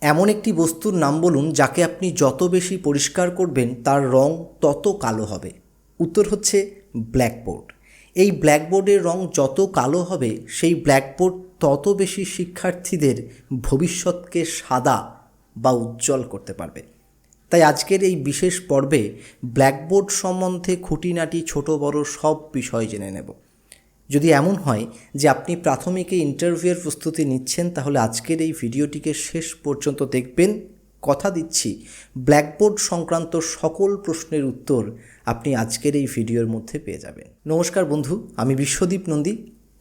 এমন একটি বস্তুর নাম বলুন যাকে আপনি যত বেশি পরিষ্কার করবেন তার রং তত কালো হবে। উত্তর হচ্ছে ব্ল্যাকবোর্ড। এই ব্ল্যাকবোর্ডের রং যত কালো হবে, সেই ব্ল্যাকবোর্ড তত বেশি শিক্ষার্থীদের ভবিষ্যৎকে সাদা বা উজ্জ্বল করতে পারবে। তাই আজকের এই বিশেষ পর্বে ব্ল্যাকবোর্ড সম্বন্ধে খুঁটিনাটি ছোট বড় সব বিষয় জেনে নেব। যদি এমন হয় যে আপনি প্রাথমিকে ইন্টারভিউয়ের প্রস্তুতি নিচ্ছেন, তাহলে আজকের এই ভিডিওটিকে শেষ পর্যন্ত দেখবেন। কথা দিচ্ছি, ব্ল্যাকবোর্ড সংক্রান্ত সকল প্রশ্নের উত্তর আপনি আজকের এই ভিডিওর মধ্যে পেয়ে যাবেন। নমস্কার বন্ধু, আমি বিশ্বদীপ নন্দী।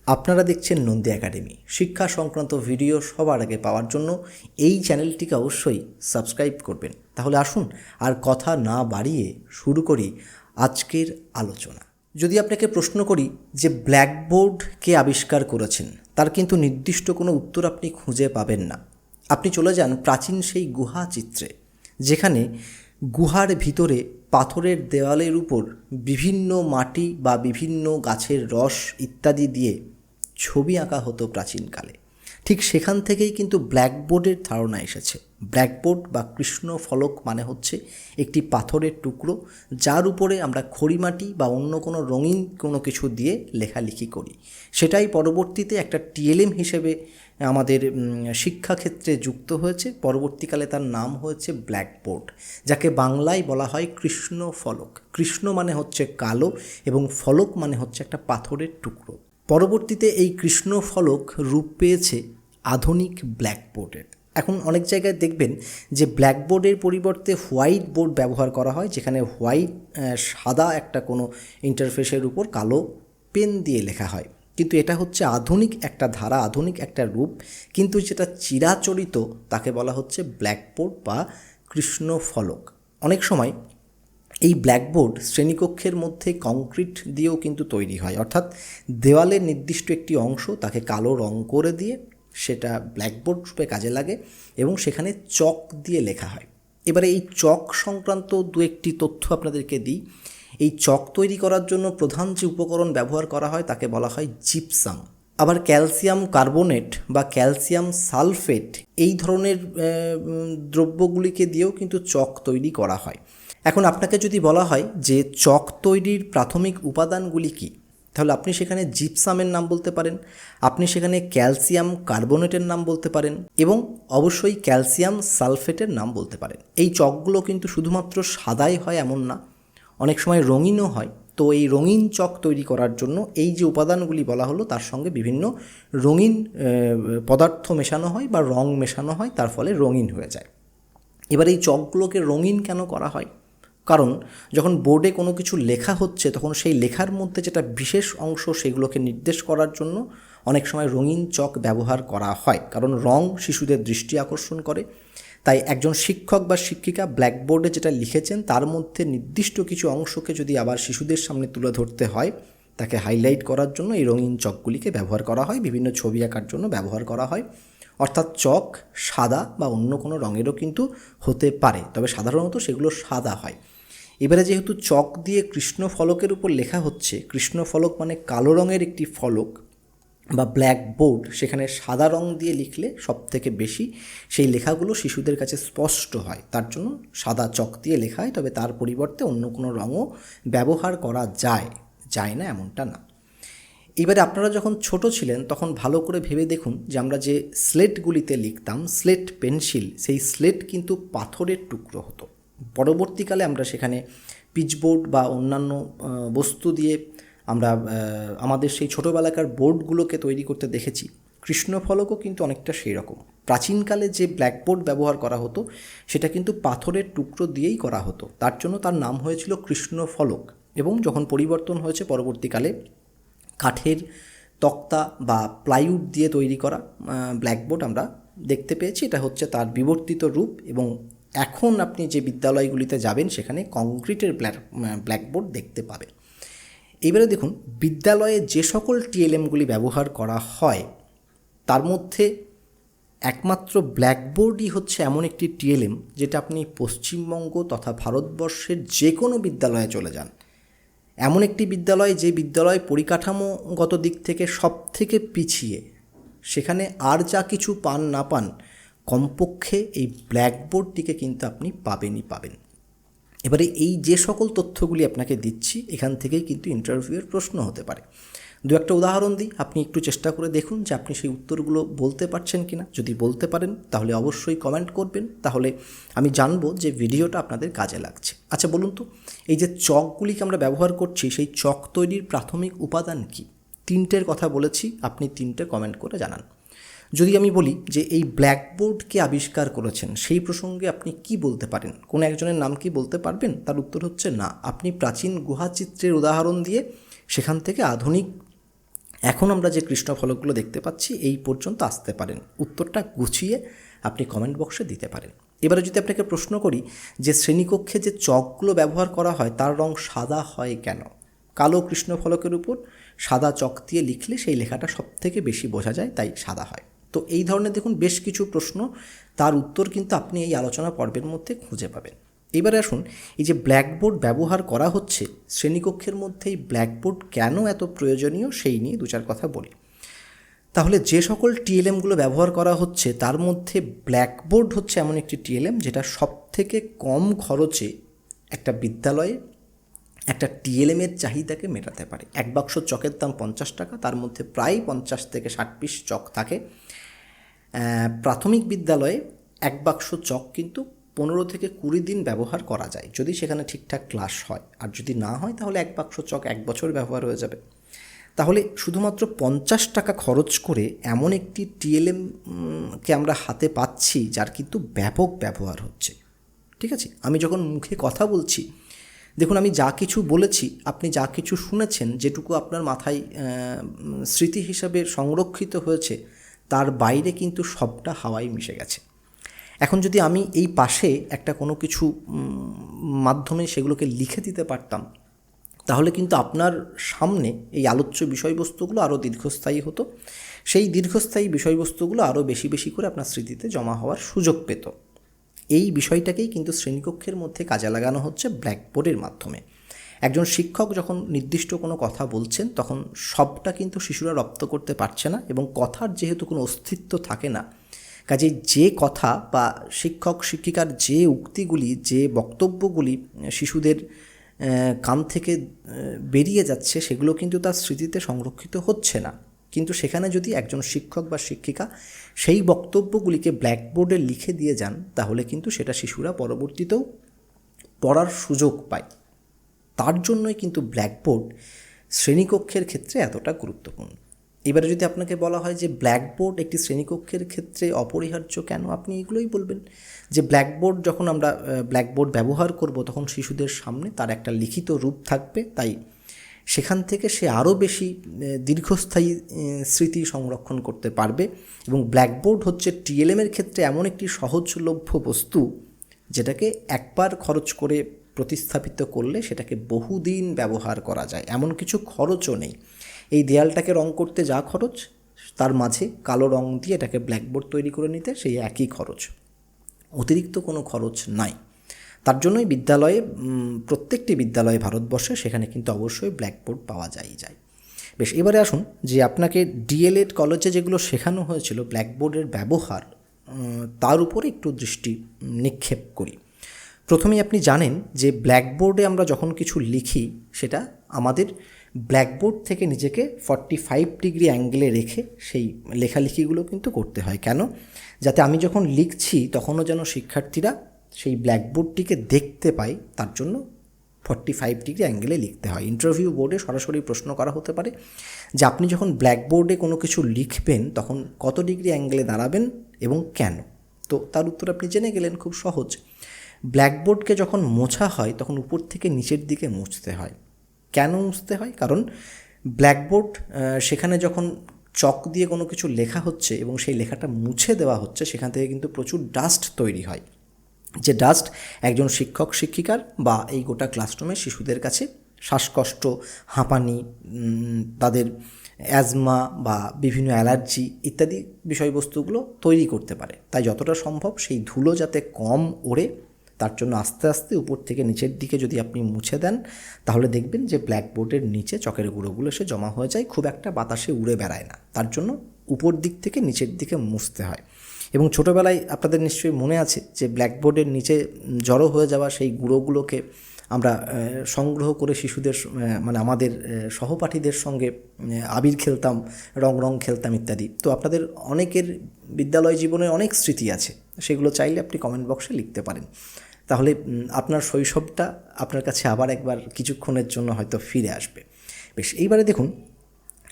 আপনারা দেখছেন নন্দী একাডেমি। শিক্ষা সংক্রান্ত ভিডিও সবার আগে পাওয়ার জন্য এই চ্যানেলটিকে অবশ্যই সাবস্ক্রাইব করবেন। তাহলে আসুন আর কথা না বাড়িয়ে শুরু করি আজকের আলোচনা। যদি আপনাকে প্রশ্ন করি যে ব্ল্যাকবোর্ড কে আবিষ্কার করেছেন, তার কিন্তু নির্দিষ্ট কোনো উত্তর আপনি খুঁজে পাবেন না। আপনি চলে যান প্রাচীন সেই গুহা চিত্রে, যেখানে গুহার ভিতরে পাথরের দেওয়ালের উপর বিভিন্ন মাটি বা বিভিন্ন গাছের রস ইত্যাদি দিয়ে ছবি আঁকা হতো প্রাচীনকালে। ঠিক সেখান থেকেই কিন্তু ব্ল্যাকবোর্ডের ধারণা এসেছে। ব্ল্যাকবোর্ড বা কৃষ্ণ ফলক মানে হচ্ছে একটি পাথরের টুকরো, যার উপরে আমরা খড়িমাটি বা অন্য কোনো রঙিন কোনো কিছু দিয়ে লেখালেখি করি। সেটাই পরবর্তীতে একটা টিএলএম হিসেবে আমাদের শিক্ষাক্ষেত্রে যুক্ত হয়েছে। পরবর্তীকালে তার নাম হয়েছে ব্ল্যাকবোর্ড, যাকে বাংলায় বলা হয় কৃষ্ণ ফলক। কৃষ্ণ মানে হচ্ছে কালো এবং ফলক মানে হচ্ছে একটা পাথরের টুকরো। পরবর্তীতে এই কৃষ্ণ ফলক রূপ পেয়েছে আধুনিক ব্ল্যাকবোর্ডের। এখন অনেক জায়গায় দেখবেন যে ব্ল্যাকবোর্ডের পরিবর্তে হোয়াইট বোর্ড ব্যবহার করা হয়, যেখানে হোয়াইট সাদা একটা কোনো ইন্টারফেসের উপর কালো পেন দিয়ে লেখা হয়। কিন্তু এটা হচ্ছে আধুনিক একটা ধারা, আধুনিক একটা রূপ, কিন্তু যেটা চিরাচরিত তাকে বলা হচ্ছে ব্ল্যাকবোর্ড বা কৃষ্ণ ফলক অনেক সময় এই ব্ল্যাকবোর্ড শ্রেণীকক্ষের মধ্যে কংক্রিট দিয়েও কিন্তু তৈরি হয়। অর্থাৎ দেওয়ালের নির্দিষ্ট একটি অংশ তাকে কালো রং করে দিয়ে সেটা ব্ল্যাকবোর্ড রূপে কাজে লাগে এবং সেখানে চক দিয়ে লেখা হয়। এবারে এই চক সংক্রান্ত দু একটি তথ্য আপনাদেরকে দিই। এই চক তৈরি করার জন্য প্রধান যে উপকরণ ব্যবহার করা হয় তাকে বলা হয় জিপসাম আবার ক্যালসিয়াম কার্বোনেট বা ক্যালসিয়াম সালফেট এই ধরনের দ্রব্যগুলিকে দিয়েও কিন্তু চক তৈরি করা হয়। এখন আপনাকে যদি বলা হয় যে চক তৈরির প্রাথমিক উপাদানগুলি কী তাহলে আপনি সেখানে জিপসামের নাম বলতে পারেন, আপনি সেখানে ক্যালসিয়াম কার্বোনেটের নাম বলতে পারেন এবং অবশ্যই ক্যালসিয়াম সালফেটের নাম বলতে পারেন। এই চকগুলো কিন্তু শুধুমাত্র সাদাই হয় এমন না, অনেক সময় রঙিনও হয়। তো এই রঙিন চক তৈরি করার জন্য এই যে উপাদানগুলি বলা হলো, তার সঙ্গে বিভিন্ন রঙিন পদার্থ মেশানো হয় বা রং মেশানো হয়, তার ফলে রঙিন হয়ে যায়। এবার এই চকগুলোকে রঙিন কেন করা হয়? কারণ যখন বোর্ডে কোনো কিছু লেখা হচ্ছে, তখন সেই লেখার মধ্যে যেটা বিশেষ অংশ সেগুলোকে নির্দেশ করার জন্য অনেক সময় রঙিন চক ব্যবহার করা হয়। কারণ রং শিশুদের দৃষ্টি আকর্ষণ করে। তাই একজন শিক্ষক বা শিক্ষিকা ব্ল্যাকবোর্ডে যেটা লিখেছেন, তার মধ্যে নির্দিষ্ট কিছু অংশকে যদি আবার শিশুদের সামনে তুলে ধরতে হয়, তাকে হাইলাইট করার জন্য এই রঙিন চকগুলিকে ব্যবহার করা হয়। বিভিন্ন ছবি আঁকার জন্য ব্যবহার করা হয়। অর্থাৎ চক সাদা বা অন্য কোনো রঙেরও কিন্তু হতে পারে। তবে সাধারণত সেগুলো সাদা হয়। এবারে যেহেতু চক দিয়ে কৃষ্ণ ফলকের উপর লেখা হচ্ছে, কৃষ্ণ ফলক মানে কালো রঙের একটি ফলক বা ব্ল্যাক বোর্ড, সেখানে সাদা রং দিয়ে লিখলে সব থেকে বেশি সেই লেখাগুলো শিশুদের কাছে স্পষ্ট হয়। তার জন্য সাদা চক দিয়ে লেখা হয়, তবে তার পরিবর্তে অন্য কোনো রঙও ব্যবহার করা যায় যায় না এমনটা না। এবারে আপনারা যখন ছোট ছিলেন, তখন ভালো করে ভেবে দেখুন যে আমরা যে স্লেটগুলিতে লিখতাম, স্লেট পেন্সিল, সেই স্লেট কিন্তু পাথরের টুকরো হতো। পরবর্তীকালে আমরা সেখানে পিচবোর্ড বা অন্যান্য বস্তু দিয়ে আমরা আমাদের সেই ছোটোবেলাকার বোর্ডগুলোকে তৈরি করতে দেখেছি। কৃষ্ণফলকও কিন্তু অনেকটা সেই রকম প্রাচীনকালে যে ব্ল্যাকবোর্ড ব্যবহার করা হতো, সেটা কিন্তু পাথরের টুকরো দিয়েই করা হতো। তার জন্য তার নাম হয়েছিল কৃষ্ণফলক। এবং যখন পরিবর্তন হয়েছে পরবর্তীকালে কাঠের তক্তা বা প্লাইউড দিয়ে তৈরি করা ব্ল্যাকবোর্ড আমরা দেখতে পেয়েছি। এটা হচ্ছে তার বিবর্তিত রূপ এবং এখন আপনি যে বিদ্যালয়গুলিতে যাবেন, সেখানে কংক্রিটের ব্ল্যাক ব্ল্যাকবোর্ড দেখতে পাবেন এবারে দেখুন, বিদ্যালয়ে যে সকল টিএলএমগুলি ব্যবহার করা হয়, তার মধ্যে একমাত্র ব্ল্যাকবোর্ডই হচ্ছে এমন একটি টিএলএম যেটা আপনি পশ্চিমবঙ্গ তথা ভারতবর্ষের যে কোনো বিদ্যালয়ে চলে যান। এমন একটি বিদ্যালয় যে বিদ্যালয় পরিকাঠামোগত দিক থেকে সব থেকে পিছিয়ে। সেখানে আর যা কিছু পান না পান, কমপক্ষে এই ব্ল্যাকবোর্ডটিকে কিন্তু আপনি পাবেনই পাবেন। এবারে এই যে সকল তথ্যগুলি আপনাকে দিচ্ছি, এখান থেকেই কিন্তু ইন্টারভিউয়ের প্রশ্ন হতে পারে। দু একটা উদাহরণ দিই, আপনি একটু চেষ্টা করে দেখুন যে আপনি সেই উত্তরগুলো বলতে পারছেন কি না যদি বলতে পারেন, তাহলে অবশ্যই কমেন্ট করবেন। তাহলে আমি জানব যে ভিডিওটা আপনাদের কাজে লাগছে। আচ্ছা বলুন তো, এই যে চকগুলিকে আমরা ব্যবহার করছি, সেই চক তৈরির প্রাথমিক উপাদান কি? তিনটের কথা বলেছি, আপনি তিনটে কমেন্ট করে জানান। যদি আমি বলি যে এই ব্ল্যাকবোর্ডকে আবিষ্কার করেছেন, সেই প্রসঙ্গে আপনি কি বলতে পারেন? কোনো একজনের নাম কি বলতে পারবেন? তার উত্তর হচ্ছে না। আপনি প্রাচীন গুহাচিত্রের উদাহরণ দিয়ে সেখান থেকে আধুনিক এখন আমরা যে কৃষ্ণ ফলকগুলো দেখতে পাচ্ছি, এই পর্যন্ত আসতে পারেন। উত্তরটা গুছিয়ে আপনি কমেন্ট বক্সে দিতে পারেন। এবারে যদি আপনাকে প্রশ্ন করি যে শ্রেণীকক্ষে যে চকগুলো ব্যবহার করা হয়, তার রং সাদা হয় কেন? কালো কৃষ্ণ ফলকের উপর সাদা চক দিয়ে লিখলে সেই লেখাটা সব থেকে বেশি বোঝা যায়, তাই সাদা হয়। তো এই ধরনের দেখুন বেশ কিছু প্রশ্ন, তার উত্তর কিন্তু আপনি এই আলোচনা পর্বের মধ্যে খুঁজে পাবেন। এবারে আসুন, এই যে ব্ল্যাকবোর্ড ব্যবহার করা হচ্ছে, শ্রেণীকক্ষের মধ্যে এই ব্ল্যাকবোর্ড কেন এত প্রয়োজনীয় সেই নিয়ে দু চার কথা বলি। তাহলে যে সকল টিএলএমগুলো ব্যবহার করা হচ্ছে, তার মধ্যে ব্ল্যাকবোর্ড হচ্ছে এমন একটি টিএলএম যেটা সব থেকে কম খরচে একটা বিদ্যালয়ে একটা টিএলএমের চাহিদাকে মেটাতে পারে। এক বাক্স চকের দাম পঞ্চাশ টাকা, তার মধ্যে প্রায় পঞ্চাশ থেকে ষাট পিস চক থাকে। প্রাথমিক বিদ্যালয়ে এক বাক্স চক কিন্তু পনেরো থেকে কুড়ি দিন ব্যবহার করা যায়। যদি সেখানে ঠিকঠাক ক্লাস হয়। আর যদি না হয়, তাহলে এক বাক্স চক এক বছর ব্যবহার হয়ে যাবে। তাহলে শুধুমাত্র পঞ্চাশ টাকা খরচ করে এমন একটি টিএলএমকে আমরা হাতে পাচ্ছি, যার কিন্তু ব্যাপক ব্যবহার হচ্ছে। ঠিক আছে? আমি যখন মুখে কথা বলছি, দেখুন, আমি যা কিছু বলেছি, আপনি যা কিছু শুনেছেন, যেটুকু আপনার মাথায় স্মৃতি হিসাবে সংরক্ষিত হয়েছে, তার বাইরে কিন্তু সবটা হাওয়াই মিশে গেছে। এখন যদি আমি এই পাশে একটা কোনো কিছু মাধ্যমে সেগুলোকে লিখে দিতে পারতাম, তাহলে কিন্তু আপনার সামনে এই আলোচ্য বিষয়বস্তুগুলো আরও দীর্ঘস্থায়ী হতো। সেই দীর্ঘস্থায়ী বিষয়বস্তুগুলো আরও বেশি বেশি করে আপনার স্মৃতিতে জমা হওয়ার সুযোগ পেত। এই বিষয়টাকেই কিন্তু শ্রেণীকক্ষের মধ্যে কাজে লাগানো হচ্ছে ব্ল্যাকবোর্ডের মাধ্যমে। একজন শিক্ষক যখন নির্দিষ্ট কোনো কথা বলছেন, তখন সবটা কিন্তু শিশুরা রপ্ত করতে পারছে না এবং কথার যেহেতু কোনো অস্তিত্ব থাকে না কাজে যে কথা বা শিক্ষক, শিক্ষিকার যে উক্তিগুলি, যে বক্তব্যগুলি শিশুদের কান থেকে বেরিয়ে যাচ্ছে, সেগুলো কিন্তু তার স্মৃতিতে সংরক্ষিত হচ্ছে না। কিন্তু সেখানে যদি একজন শিক্ষক বা শিক্ষিকা সেই বক্তব্যগুলিকে ব্ল্যাকবোর্ডে লিখে দিয়ে যান, তাহলে কিন্তু সেটা শিশুরা পরবর্তীতেও পড়ার সুযোগ পায়। তার জন্যই কিন্তু ব্ল্যাকবোর্ড শ্রেণীকক্ষের ক্ষেত্রে এতটা গুরুত্বপূর্ণ। এবারে যদি আপনাকে বলা হয় যে ব্ল্যাকবোর্ড একটি শ্রেণীকক্ষের ক্ষেত্রে অপরিহার্য কেন, আপনি এগুলোই বলবেন। যে ব্ল্যাকবোর্ড যখন আমরা ব্ল্যাকবোর্ড ব্যবহার করব, তখন শিশুদের সামনে তার একটা লিখিত রূপ থাকবে। তাই সেখান থেকে সে আরও বেশি দীর্ঘস্থায়ী স্মৃতি সংরক্ষণ করতে পারবে। এবং ব্ল্যাকবোর্ড হচ্ছে টিএলএমের ক্ষেত্রে এমন একটি সহজলভ্য বস্তু, যেটাকে একবার খরচ করে প্রতিস্থাপিত করলে সেটাকে বহুদিন ব্যবহার করা যায়। এমন কিছু খরচও নেই। এই দেয়ালটাকে রং করতে যা খরচ, তার মাঝে কালো রং দিয়ে এটাকে ব্ল্যাকবোর্ড তৈরি করে নিতে সেই একই খরচ। অতিরিক্ত কোনো খরচ নাই। তার জন্যই বিদ্যালয়ে প্রত্যেকটি বিদ্যালয়ে ভারতবর্ষে সেখানে কিন্তু অবশ্যই ব্ল্যাকবোর্ড পাওয়া যায় যায়। বেশ, এবারে আসুন যে আপনাকে ডিএলএড কলেজে যেগুলো শেখানো হয়েছিল ব্ল্যাকবোর্ডের ব্যবহার তার উপরে একটু দৃষ্টি নিক্ষেপ করি। প্রথমেই আপনি জানেন যে ব্ল্যাকবোর্ডে আমরা যখন কিছু লিখি, সেটা আমাদের ব্ল্যাকবোর্ড থেকে নিজেকে ফর্টি ফাইভ ডিগ্রি অ্যাঙ্গেলে রেখে সেই লেখালেখিগুলো কিন্তু করতে হয়। কেন? যাতে আমি যখন লিখছি, তখনও যেন শিক্ষার্থীরা সেই ব্ল্যাকবোর্ডটিকে দেখতে পায়, তার জন্য ফর্টি ফাইভ ডিগ্রি অ্যাঙ্গেলে লিখতে হয়। ইন্টারভিউ বোর্ডে সরাসরি প্রশ্ন করা হতে পারে যে, আপনি যখন ব্ল্যাকবোর্ডে কোনো কিছু লিখবেন, তখন কত ডিগ্রি অ্যাঙ্গেলে দাঁড়াবেন এবং কেন? তো তার উত্তর আপনি জেনে গেলেন খুব সহজ। ব্ল্যাকবোর্ডকে যখন মোছা হয়, তখন উপর থেকে নিচের দিকে মুছতে হয়। কেন মুছতে হয়? কারণ ব্ল্যাকবোর্ড সেখানে যখন চক দিয়ে কোনো কিছু লেখা হচ্ছে এবং সেই লেখাটা মুছে দেওয়া হচ্ছে, সেখান থেকে কিন্তু প্রচুর ডাস্ট তৈরি হয়। যে ডাস্ট একজন শিক্ষক, শিক্ষিকার বা এই গোটা ক্লাসরুমে শিশুদের কাছে শ্বাসকষ্ট, হাঁপানি তাদের অ্যাজমা বা বিভিন্ন অ্যালার্জি ইত্যাদি বিষয়বস্তুগুলো তৈরি করতে পারে। তাই যতটা সম্ভব সেই ধুলো যাতে কম ওড়ে তার জন্য আস্তে আস্তে উপর থেকে নিচের দিকে যদি আপনি মুছে দেন, তাহলে দেখবেন যে ব্ল্যাকবোর্ডের নিচে চকের গুঁড়োগুলো এসে জমা হয়ে যায়, খুব একটা বাতাসে উড়ে বেড়ায় না। তার জন্য উপর দিক থেকে নিচের দিকে মুছতে হয়। এবং ছোটোবেলায় আপনাদের নিশ্চয়ই মনে আছে যে ব্ল্যাকবোর্ডের নিচে জড়ো হয়ে যাওয়া সেই গুঁড়োগুলোকে আমরা সংগ্রহ করে শিশুদের মানে আমাদের সহপাঠীদের সঙ্গে আবির খেলতাম, রং রং খেলতাম ইত্যাদি। তো আপনাদের অনেকের বিদ্যালয় জীবনে অনেক স্মৃতি আছে, সেগুলো চাইলে আপনি কমেন্ট বক্সে লিখতে পারেন। তাহলে আপনার শৈশবটা আপনার কাছে আবার একবার কিছুক্ষণের জন্য হয়তো ফিরে আসবে। বেশ, এইবারে দেখুন,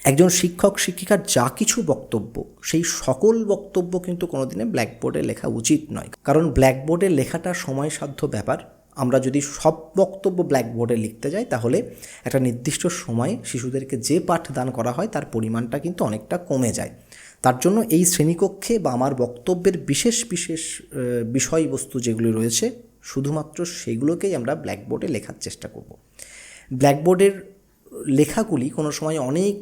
একজন শিক্ষক, শিক্ষিকার যা কিছু বক্তব্য, সেই সকল বক্তব্য কিন্তু কোনোদিনে ব্ল্যাকবোর্ডে লেখা উচিত নয়। কারণ ব্ল্যাকবোর্ডে লেখাটা সময়সাধ্য ব্যাপার। আমরা যদি সব বক্তব্য ব্ল্যাকবোর্ডে লিখতে যাই, তাহলে একটা নির্দিষ্ট সময়ে শিশুদেরকে যে পাঠদান করা হয়, তার পরিমাণটা কিন্তু অনেকটা কমে যায়। তার জন্য এই শ্রেণীকক্ষে বা আমার বক্তব্যের বিশেষ বিশেষ বিষয়বস্তু যেগুলি রয়েছে শুধুমাত্র সেগুলোকেই আমরা ব্ল্যাকবোর্ডে লেখার চেষ্টা করব। ব্ল্যাকবোর্ডের লেখাগুলি কোনো সময় অনেক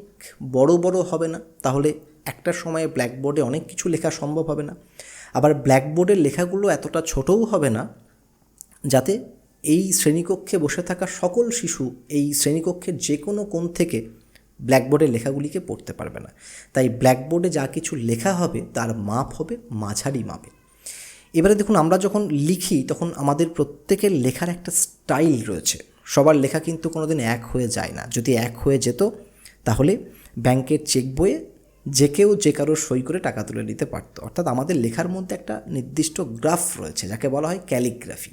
বড় বড় হবে না, তাহলে একটা সময়ে ব্ল্যাকবোর্ডে অনেক কিছু লেখা সম্ভব হবে না। আবার ব্ল্যাকবোর্ডের লেখাগুলো এতটা ছোটও হবে না যাতে এই শ্রেণীকক্ষে বসে থাকা সকল শিশু এই শ্রেণীকক্ষের যে কোনো কোণ থেকে ব্ল্যাকবোর্ডের লেখাগুলিকে পড়তে পারবে না। তাই ব্ল্যাকবোর্ডে যা কিছু লেখা হবে তার মাপ হবে মাঝারি মাপে এবারে দেখুন, আমরা যখন লিখি, তখন আমাদের প্রত্যেকের লেখার একটা স্টাইল রয়েছে। সবার লেখা কিন্তু কোনোদিন এক হয়ে যায় না। যদি এক হয়ে যেত, তাহলে ব্যাংকের চেক বইয়ে যে কেউ যে কারও সই করে টাকা তুলে নিতে পারতো। অর্থাৎ আমাদের লেখার মধ্যে একটা নির্দিষ্ট গ্রাফ রয়েছে, যাকে বলা হয় ক্যালিগ্রাফি।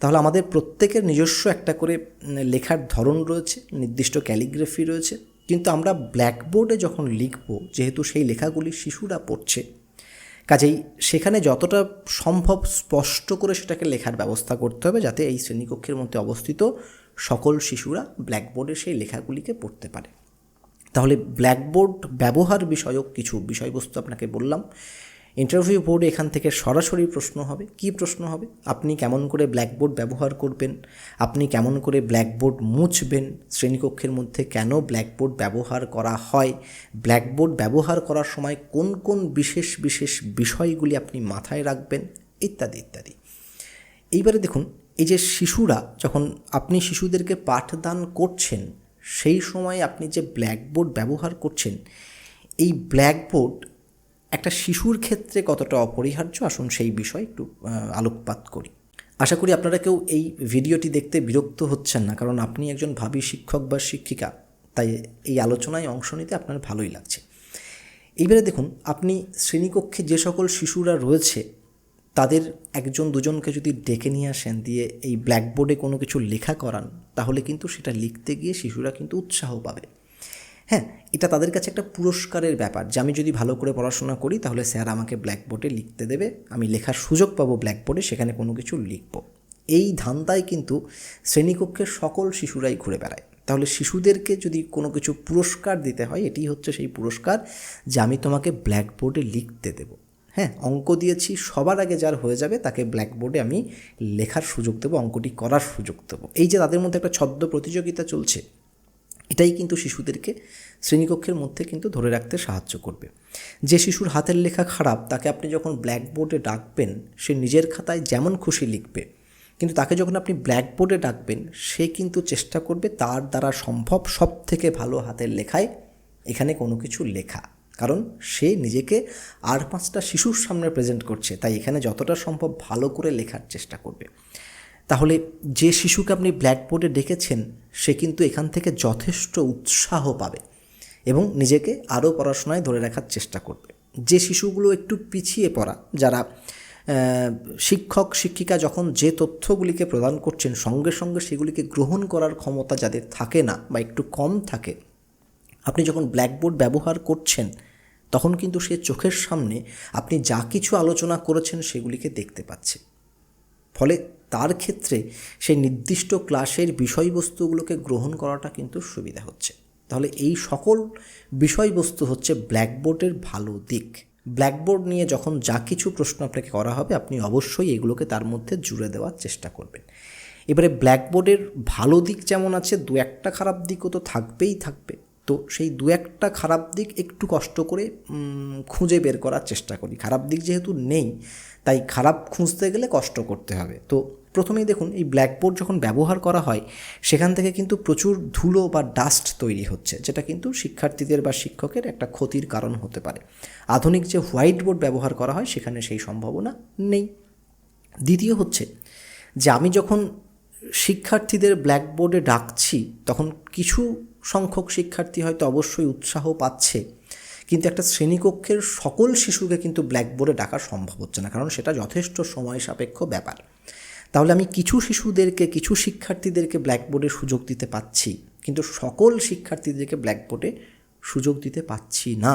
তাহলে আমাদের প্রত্যেকের নিজস্ব একটা করে লেখার ধরন রয়েছে, নির্দিষ্ট ক্যালিগ্রাফি রয়েছে। কিন্তু আমরা ব্ল্যাকবোর্ডে যখন লিখব, যেহেতু সেই লেখাগুলি শিশুরা পড়ছে কাজেই সেখানে যতটা সম্ভব স্পষ্ট করে সেটাকে লেখার ব্যবস্থা করতে হবে যাতে এই শ্রেণীকক্ষের মধ্যে অবস্থিত সকল শিশুরা ব্ল্যাকবোর্ডে সেই লেখাগুলিকে পড়তে পারে। তাহলে ব্ল্যাকবোর্ড ব্যবহার বিষয়ক কিছু বিষয়বস্তু আপনাকে বললাম। ইন্টারভিউ বোর্ডে এখান থেকে সরাসরি প্রশ্ন হবে। কি প্রশ্ন হবে? আপনি কেমন করে ব্ল্যাকবোর্ড ব্যবহার করবেন? আপনি কেমন করে ব্ল্যাকবোর্ড মুছবেন? শ্রেণীকক্ষের মধ্যে কেন ব্ল্যাকবোর্ড ব্যবহার করা হয়? ব্ল্যাকবোর্ড ব্যবহার করার সময় কোন কোন বিশেষ বিশেষ বিষয়গুলি আপনি মাথায় রাখবেন? ইত্যাদি ইত্যাদি। এইবারে দেখুন, এই যে শিশুরা যখন আপনি শিশুদেরকে পাঠদান করছেন, সেই সময় আপনি যে ব্ল্যাকবোর্ড ব্যবহার করছেন, এই ব্ল্যাকবোর্ড একটা শিশুর ক্ষেত্রে কতটা অপরিহার্য? আসুন সেই বিষয়ে একটু আলোকপাত করি। আশা করি আপনারা কেউ এই ভিডিওটি দেখতে বিরক্ত হচ্ছেন না, কারণ আপনি একজন ভাবি শিক্ষক বা শিক্ষিকা, তাই এই আলোচনায় অংশ নিতে আপনার ভালোই লাগছে। এইবারে দেখুন, আপনি শ্রেণীকক্ষে যে সকল শিশুরা রয়েছে, তাদের একজন দুজনকে যদি ডেকে নিয়ে আসেন, দিয়ে এই ব্ল্যাকবোর্ডে কোনো কিছু লেখা করান, তাহলে কিন্তু সেটা লিখতে গিয়ে শিশুরা কিন্তু উৎসাহ পাবে। হ্যাঁ এটা তাদের কাছে একটা পুরস্কারের ব্যাপার। যে আমি যদি ভালো করে পড়াশোনা করি, তাহলে স্যার আমাকে ব্ল্যাকবোর্ডে লিখতে দেবে। আমি লেখার সুযোগ পাবো ব্ল্যাকবোর্ডে সেখানে কোনো কিছু লিখব। এই ধান্দায় কিন্তু শ্রেণীকক্ষের সকল শিশুরাই ঘুরে বেড়ায়। তাহলে শিশুদেরকে যদি কোনো কিছু পুরস্কার দিতে হয়, এটি হচ্ছে সেই পুরস্কার যে আমি তোমাকে ব্ল্যাকবোর্ডে লিখতে দেবো। হ্যাঁ অঙ্ক দিয়েছি, সবার আগে যার হয়ে যাবে, তাকে ব্ল্যাকবোর্ডে আমি লেখার সুযোগ দেবো, অঙ্কটি করার সুযোগ দেবো। এই যে তাদের মধ্যে একটা ছদ্ম প্রতিযোগিতা চলছে এটাই কিন্তু শিশুদেরকে শ্রেণীকক্ষের মধ্যে কিন্তু ধরে রাখতে সাহায্য করবে। যে শিশুর হাতের লেখা খারাপ, তাকে আপনি যখন ব্ল্যাকবোর্ডে ডাকবেন, সে নিজের খাতায় যেমন খুশি লিখবে, কিন্তু তাকে যখন আপনি ব্ল্যাকবোর্ডে ডাকবেন, সে কিন্তু চেষ্টা করবে তার দ্বারা সম্ভব সব থেকে ভালো হাতের লেখায় এখানে কোনো কিছু লেখা। কারণ সে নিজেকে আর পাঁচটা শিশুর সামনে প্রেজেন্ট করছে, তাই এখানে যতটা সম্ভব ভালো করে লেখার চেষ্টা করবে। তাহলে যে শিশুকে আপনি ব্ল্যাকবোর্ডে ডেকেছেন, সে কিন্তু এখান থেকে যথেষ্ট উৎসাহ পাবে এবং নিজেকে আরও পড়াশোনায় ধরে রাখার চেষ্টা করবে। যে শিশুগুলো একটু পিছিয়ে পড়া, যারা শিক্ষক, শিক্ষিকা যখন যে তথ্যগুলিকে প্রদান করছেন, সঙ্গে সঙ্গে সেগুলিকে গ্রহণ করার ক্ষমতা যাদের থাকে না বা একটু কম থাকে, আপনি যখন ব্ল্যাকবোর্ড ব্যবহার করছেন, তখন কিন্তু সে চোখের সামনে আপনি যা কিছু আলোচনা করেছেন সেগুলিকে দেখতে পাচ্ছে। ফলে তার ক্ষেত্রে সেই নির্দিষ্ট ক্লাসের বিষয়বস্তুগুলোকে গ্রহণ করাটা কিন্তু সুবিধা হচ্ছে। তাহলে এই সকল বিষয়বস্তু হচ্ছে ব্ল্যাকবোর্ডের ভালো দিক। ব্ল্যাকবোর্ড নিয়ে যখন যা কিছু প্রশ্ন আপনাকে করা হবে, আপনি অবশ্যই এগুলোকে তার মধ্যে জুড়ে দেওয়ার চেষ্টা করবেন। এবারে ব্ল্যাকবোর্ডের ভালো দিক যেমন আছে, দু একটা খারাপ দিকও তো থাকবেই থাকবে। তো সেই দু একটা খারাপ দিক একটু কষ্ট করে খুঁজে বের করার চেষ্টা করি। খারাপ দিক যেহেতু নেই, তাই খারাপ খুঁজতে গেলে কষ্ট করতে হবে। তো প্রথমেই দেখুন এই ব্ল্যাকবোর্ড যখন ব্যবহার করা হয়, সেখান থেকে কিন্তু প্রচুর ধুলো বা ডাস্ট তৈরি হচ্ছে, যেটা কিন্তু শিক্ষার্থীদের বা শিক্ষকের একটা ক্ষতির কারণ হতে পারে। আধুনিক যে হোয়াইট বোর্ড ব্যবহার করা হয়, সেখানে সেই সম্ভাবনা নেই। দ্বিতীয় হচ্ছে যে আমি যখন শিক্ষার্থীদের ব্ল্যাকবোর্ডে ডাকছি, তখন কিছু সংখ্যক শিক্ষার্থী হয়তো অবশ্যই উৎসাহ পাচ্ছে, কিন্তু একটা শ্রেণীকক্ষের সকল শিশুকে কিন্তু ব্ল্যাকবোর্ডে ডাকা সম্ভব হচ্ছে না, কারণ সেটা যথেষ্ট সময় সাপেক্ষ ব্যাপার। তাহলে আমি কিছু শিশুদেরকে, কিছু শিক্ষার্থীদেরকে ব্ল্যাকবোর্ডে সুযোগ দিতে পাচ্ছি। কিন্তু সকল শিক্ষার্থীদেরকে ব্ল্যাকবোর্ডে সুযোগ দিতে পাচ্ছি না।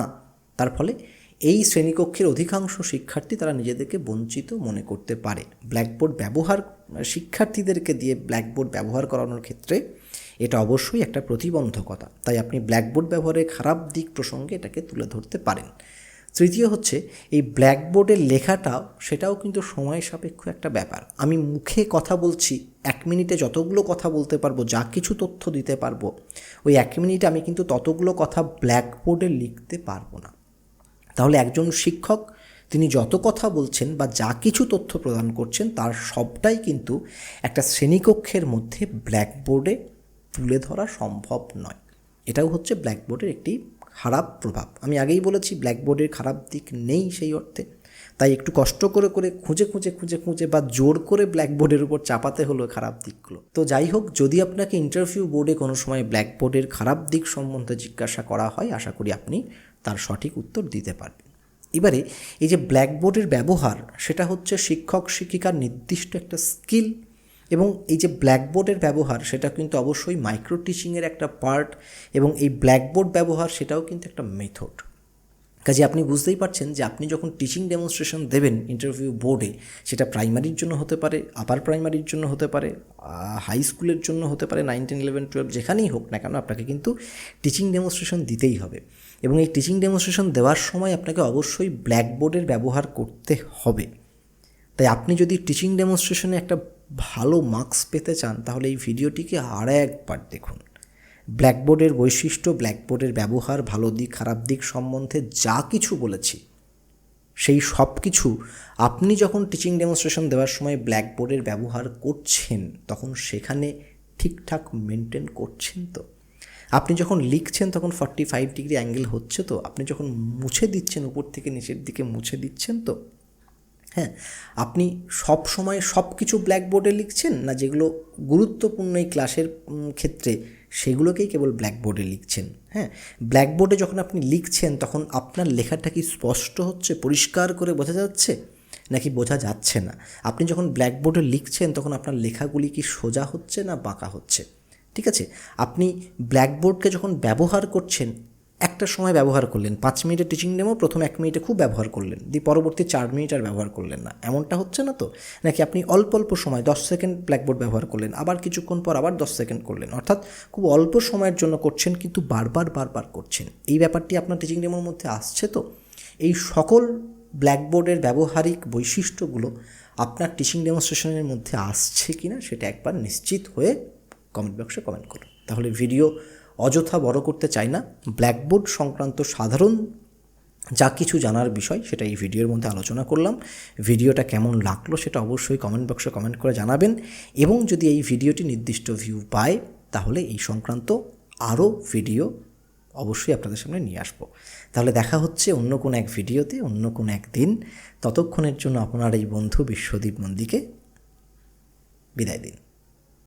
তার ফলে এই শ্রেণীকক্ষের অধিকাংশ শিক্ষার্থী তারা নিজেদেরকে বঞ্চিত মনে করতে পারে। ব্ল্যাকবোর্ড ব্যবহার, শিক্ষার্থীদেরকে দিয়ে ব্ল্যাকবোর্ড ব্যবহার করানোর ক্ষেত্রে এটা অবশ্যই একটা প্রতিবন্ধকতা। তাই আপনি ব্ল্যাকবোর্ড ব্যবহারের খারাপ দিক প্রসঙ্গে এটাকে তুলে ধরতে পারেন। তৃতীয় হচ্ছে, এই ব্ল্যাকবোর্ডের লেখাটাও, সেটাও কিন্তু সময় সাপেক্ষ একটা ব্যাপার। আমি মুখে কথা বলছি, এক মিনিটে যতগুলো কথা বলতে পারব, যা কিছু তথ্য দিতে পারব, ওই এক মিনিটে আমি কিন্তু ততগুলো কথা ব্ল্যাকবোর্ডে লিখতে পারব না। তাহলে একজন শিক্ষক, তিনি যত কথা বলছেন বা যা কিছু তথ্য প্রদান করছেন, তার সবটাই কিন্তু একটা শ্রেণীকক্ষের মধ্যে ব্ল্যাকবোর্ডে তুলে ধরা সম্ভব নয়। এটাও হচ্ছে ব্ল্যাকবোর্ডের একটি খারাপ প্রভাব। আমি আগেই বলেছি ব্ল্যাকবোর্ডের খারাপ দিক নেই সেই অর্থে। তাই একটু কষ্ট করে করে, খুঁজে খুঁজে খুঁজে খুঁজে বা জোর করে ব্ল্যাকবোর্ডের উপর চাপাতে হলো খারাপ দিকগুলো। তো যাই হোক, যদি আপনাকে ইন্টারভিউ বোর্ডে কোনো সময় ব্ল্যাকবোর্ডের খারাপ দিক সম্বন্ধে জিজ্ঞাসা করা হয়, আশা করি আপনি তার সঠিক উত্তর দিতে পারবেন। এবারে এই যে ব্ল্যাকবোর্ডের ব্যবহার, সেটা হচ্ছে শিক্ষক শিক্ষিকার নির্দিষ্ট একটা স্কিল এবং এই যে ব্ল্যাকবোর্ডের ব্যবহার, সেটা কিন্তু অবশ্যই মাইক্রো টিচিংয়ের একটা পার্ট এবং এই ব্ল্যাকবোর্ড ব্যবহার, সেটাও কিন্তু একটা মেথড কাজে আপনি বুঝতেই পারছেন যে আপনি যখন টিচিং ডেমনস্ট্রেশন দেবেন ইন্টারভিউ বোর্ডে সেটা প্রাইমারির জন্য হতে পারে আপার প্রাইমারির জন্য হতে পারে হাই স্কুলের জন্য হতে পারে নাইন টেন ইলেভেন টুয়েলভ যেখানেই হোক না কেন, আপনাকে কিন্তু টিচিং ডেমনস্ট্রেশন দিতেই হবে। এবং এই টিচিং ডেমনস্ট্রেশন দেওয়ার সময় আপনাকে অবশ্যই ব্ল্যাকবোর্ডের ব্যবহার করতে হবে। তাই আপনি যদি টিচিং ডেমনস্ট্রেশনে একটা ভালো মার্কস পেতে চান, তাহলে এই ভিডিওটিকে আর একবার দেখুন। ব্ল্যাকবোর্ডের বৈশিষ্ট্য, ব্ল্যাকবোর্ডের ব্যবহার, ভালো দিক, খারাপ দিক সম্বন্ধে যা কিছু বলেছি, সেই সব কিছু আপনি যখন টিচিং ডেমনস্ট্রেশন দেওয়ার সময় ব্ল্যাকবোর্ডের ব্যবহার করছেন, তখন সেখানে ঠিকঠাক মেনটেন করছেন তো? আপনি যখন লিখছেন, তখন ফর্টি ফাইভ ডিগ্রি অ্যাঙ্গেল হচ্ছে তো? আপনি যখন মুছে দিচ্ছেন, উপর থেকে নিচের দিকে মুছে দিচ্ছেন তো? হ্যাঁ আপনি সব সময় সব কিছু ব্ল্যাকবোর্ডে লিখছেন না যেগুলো গুরুত্বপূর্ণ এই ক্লাসের ক্ষেত্রে সেগুলোকেই কেবল ব্ল্যাকবোর্ডে লিখছেন? হ্যাঁ ব্ল্যাকবোর্ডে যখন আপনি লিখছেন তখন আপনার লেখাটা কি স্পষ্ট হচ্ছে, পরিষ্কার করে বোঝা যাচ্ছে? নাকি বোঝা যাচ্ছে না? আপনি যখন ব্ল্যাকবোর্ডে লিখছেন তখন আপনার লেখাগুলি কি সোজা হচ্ছে না বাঁকা হচ্ছে? ঠিক আছে, আপনি ব্ল্যাকবোর্ডকে যখন ব্যবহার করছেন একটা সময় ব্যবহার করলেন। পাঁচ মিনিটের টিচিং ডেমো প্রথম এক মিনিটে খুব ব্যবহার করলেন। দিয়ে পরবর্তী চার মিনিট আর ব্যবহার করলেন না। এমনটা হচ্ছে না তো? নাকি আপনি অল্প অল্প সময় দশ সেকেন্ড ব্ল্যাকবোর্ড ব্যবহার করলেন, আবার কিছুক্ষণ পর আবার দশ সেকেন্ড করলেন? অর্থাৎ খুব অল্প সময়ের জন্য করছেন কিন্তু বারবার বারবার করছেন। এই ব্যাপারটি আপনার টিচিং ডেমোর মধ্যে আসছে তো? এই সকল ব্ল্যাকবোর্ডের ব্যবহারিক বৈশিষ্ট্যগুলো আপনার টিচিং ডেমনস্ট্রেশনের মধ্যে আসছে কি না সেটা একবার নিশ্চিত হয়ে কমেন্ট বক্সে কমেন্ট করুন। তাহলে ভিডিও অযথা বড় করতে চাই না। ব্ল্যাকবোর্ড সংক্রান্ত সাধারণ যা কিছু জানার বিষয়, সেটা এই ভিডিওর মধ্যে আলোচনা করলাম। ভিডিওটা কেমন লাগল সেটা অবশ্যই কমেন্ট বক্সে কমেন্ট করে জানাবেন। এবং যদি এই ভিডিওটি নির্দিষ্ট ভিউ পায়, তাহলে এই সংক্রান্ত আরও ভিডিও অবশ্যই আপনাদের সামনে নিয়ে আসব। তাহলে দেখা হচ্ছে অন্য কোনো এক ভিডিওতে, অন্য কোনো এক দিন। ততক্ষণের জন্য আপনার এই বন্ধু বিশ্বদীপ নন্দীকে বিদায় দিন।